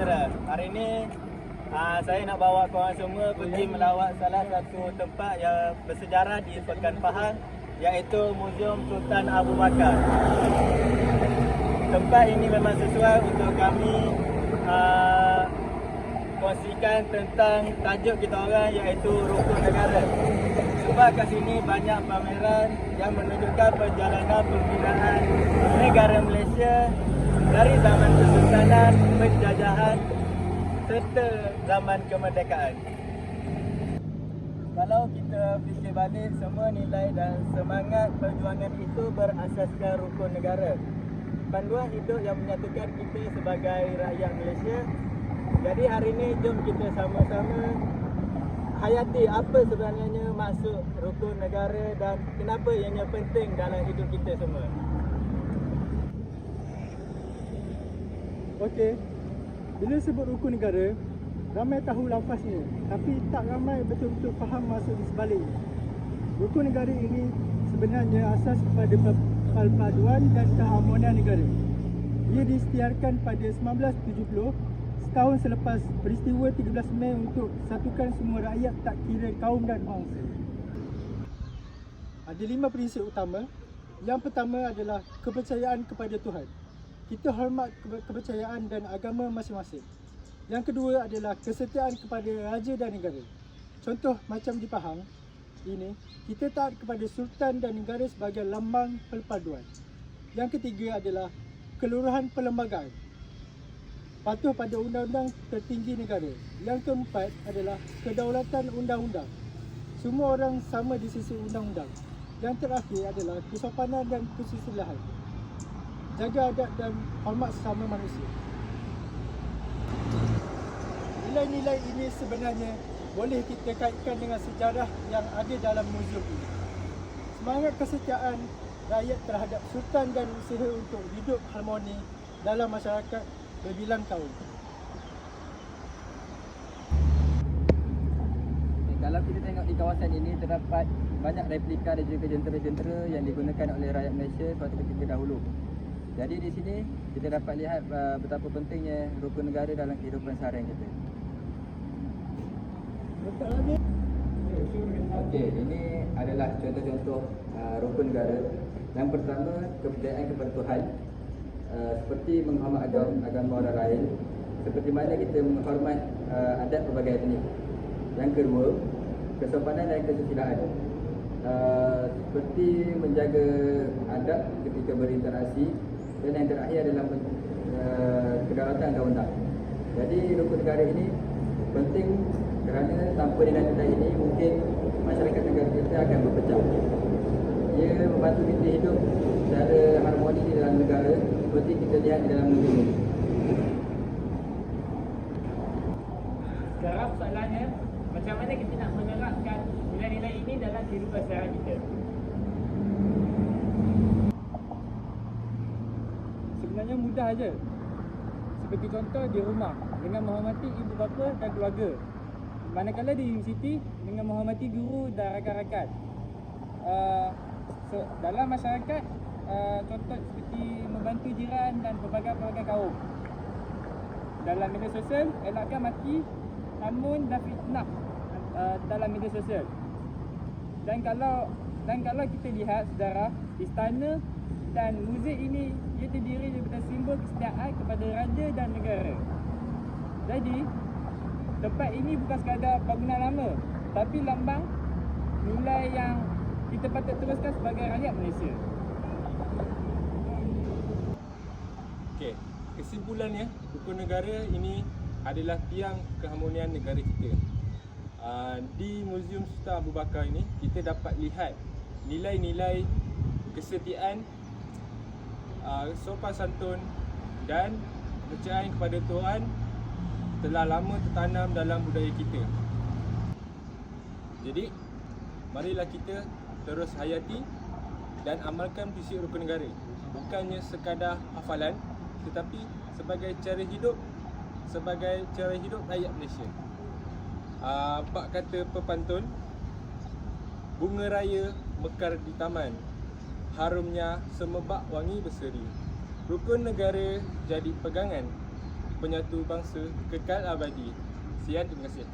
negara. Hari ini uh, saya nak bawa korang semua pergi melawat salah satu tempat yang bersejarah di Pekan Pahang iaitu Muzium Sultan Abu Bakar. Tempat ini memang sesuai untuk kami uh, kongsikan tentang tajuk kita orang iaitu Rukun Negara. Sebab kat sini banyak pameran yang menunjukkan perjalanan pembinaan negara Malaysia dari zaman kesultanan, penjajahan serta zaman kemerdekaan. Kalau kita fikir balik semua nilai dan semangat perjuangan itu berasaskan rukun negara. Panduan hidup yang menyatukan kita sebagai rakyat Malaysia. Jadi hari ini jom kita sama-sama hayati apa sebenarnya maksud rukun negara dan kenapa ianya penting dalam hidup kita semua. Okey. Bila sebut rukun negara, ramai tahu lafaz ini, tapi tak ramai betul-betul faham maksud di sebalik. Rukun negara ini sebenarnya asas kepada perpaduan dan keharmonian negara. Ia disetiarkan pada 1970 setahun selepas peristiwa 13 Mei untuk satukan semua rakyat tak kira kaum dan bangsa. Ada lima prinsip utama. Yang pertama adalah kepercayaan kepada Tuhan. Kita hormat ke- kepercayaan dan agama masing-masing. Yang kedua adalah kesetiaan kepada raja dan negara. Contoh macam di Pahang ini, kita taat kepada sultan dan negara sebagai lambang perpaduan. Yang ketiga adalah keluruhan perlembagaan. Patuh pada undang-undang tertinggi negara. Yang keempat adalah kedaulatan undang-undang. Semua orang sama di sisi undang-undang. Yang terakhir adalah kesopanan dan kesusilaan. Jaga adat dan hormat sesama manusia. Nilai-nilai ini sebenarnya boleh kita kaitkan dengan sejarah yang ada dalam muzium ini. Semangat kesetiaan rakyat terhadap sultan dan usaha untuk hidup harmoni dalam masyarakat berbilang tahun. Okay, kalau kita tengok di kawasan ini terdapat banyak replika dan juga jentera-jentera yang digunakan oleh rakyat Malaysia suatu ketika dahulu. Jadi di sini kita dapat lihat uh, betapa pentingnya rukun negara dalam kehidupan seharian kita. Okey, ini adalah contoh-contoh uh, rukun negara. Yang pertama, kepercayaan kepada Tuhan. Uh, seperti menghormat agama, agama orang lain. Seperti mana kita menghormat uh, adat pelbagai etnik. Yang kedua, kesopanan dan kesusilaan. Uh, seperti menjaga adab ketika berinteraksi dan yang terakhir adalah uh, kedaulatan undang-undang. Jadi rukun negara ini penting kerana tanpa nilai-nilai ini mungkin masyarakat negara kita akan berpecah. Ia membantu kita hidup secara harmoni di dalam negara seperti kita lihat di dalam negeri ini. Sekarang soalannya, macam mana kita nak menerapkan nilai-nilai ini dalam kehidupan sehari kita? Sebenarnya mudah aja. Seperti contoh di rumah dengan menghormati ibu bapa dan keluarga. Manakala di universiti dengan menghormati guru dan rakan-rakan. Uh, so, dalam masyarakat uh, contoh seperti membantu jiran dan pelbagai-pelbagai kaum. Dalam media sosial elakkan maki, hamun dan fitnah uh, dalam media sosial. Dan kalau dan kalau kita lihat saudara, istana dan muzik ini ia terdiri daripada simbol kesetiaan kepada raja dan negara. Jadi, tempat ini bukan sekadar bangunan lama, tapi lambang nilai yang kita patut teruskan sebagai rakyat Malaysia. Okey, kesimpulannya rukun negara ini adalah tiang keharmonian negara kita. Uh, di Muzium Sultan Abu Bakar ini kita dapat lihat nilai-nilai kesetiaan, uh, sopan santun dan kepercayaan kepada Tuhan telah lama tertanam dalam budaya kita. Jadi, marilah kita terus hayati dan amalkan prinsip rukun negara. Bukannya sekadar hafalan tetapi sebagai cara hidup sebagai cara hidup rakyat Malaysia. Uh, bak kata pepantun Bunga raya mekar di taman Harumnya semebak wangi berseri Rukun negara jadi pegangan penyatu bangsa kekal abadi. Sekian, terima kasih.